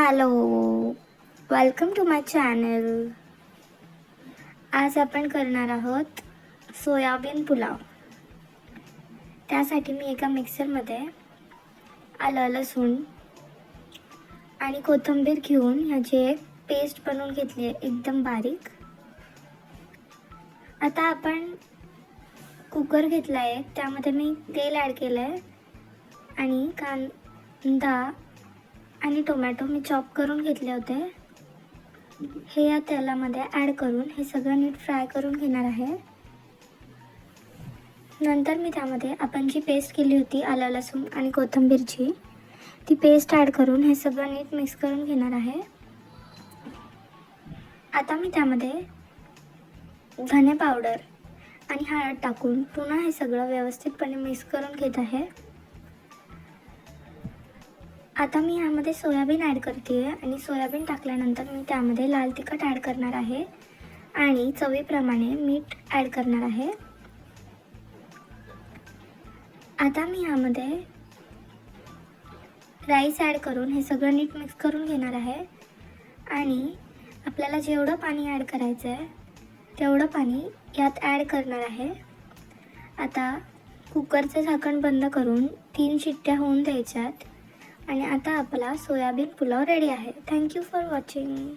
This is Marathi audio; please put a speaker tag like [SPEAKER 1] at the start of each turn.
[SPEAKER 1] Hello welcome to my channel आज आपण करणार आहोत सोयाबीन पुलाव. त्यासाठी मी एका मिक्सरमध्ये आलं लसूण आणि कोथिंबीर घेऊन ह्याची एक पेस्ट बनवून घेतली आहे एकदम बारीक. आता आपण कुकर घेतला आहे त्यामध्ये मी तेल ॲड केलं आहे आणि कांदा आणि टोमॅटो मी चॉप करून घेतले होते. हे या तेलामध्ये ॲड करून हे सगळं नीट फ्राय करून घेणार आहे. नंतर मी त्यामध्ये आपण जी पेस्ट केली होती आलं लसूण आणि कोथिंबीरची ती पेस्ट ॲड करून हे सगळं नीट मिक्स करून घेणार आहे. आता मी त्यामध्ये धने पावडर आणि हळद टाकून पुन्हा हे सगळं व्यवस्थितपणे मिक्स करून घेत आहे. आता मी यामध्ये सोयाबीन ॲड करते आहे आणि सोयाबीन टाकल्यानंतर मी त्यामध्ये लाल तिखट ॲड करणार आहे आणि चवीप्रमाणे मीठ ॲड करणार आहे. आता मी यामध्ये राईस ॲड करून हे सगळं नीट मिक्स करून घेणार आहे आणि आपल्याला जेवढं पाणी ॲड करायचं आहे तेवढं पाणी यात ॲड करणार आहे. आता कुकरचं झाकण बंद करून तीन शिट्ट्या होऊन द्यायच्यात. आणि आता आपला सोयाबीन पुलाव रेडी आहे. Thank you for watching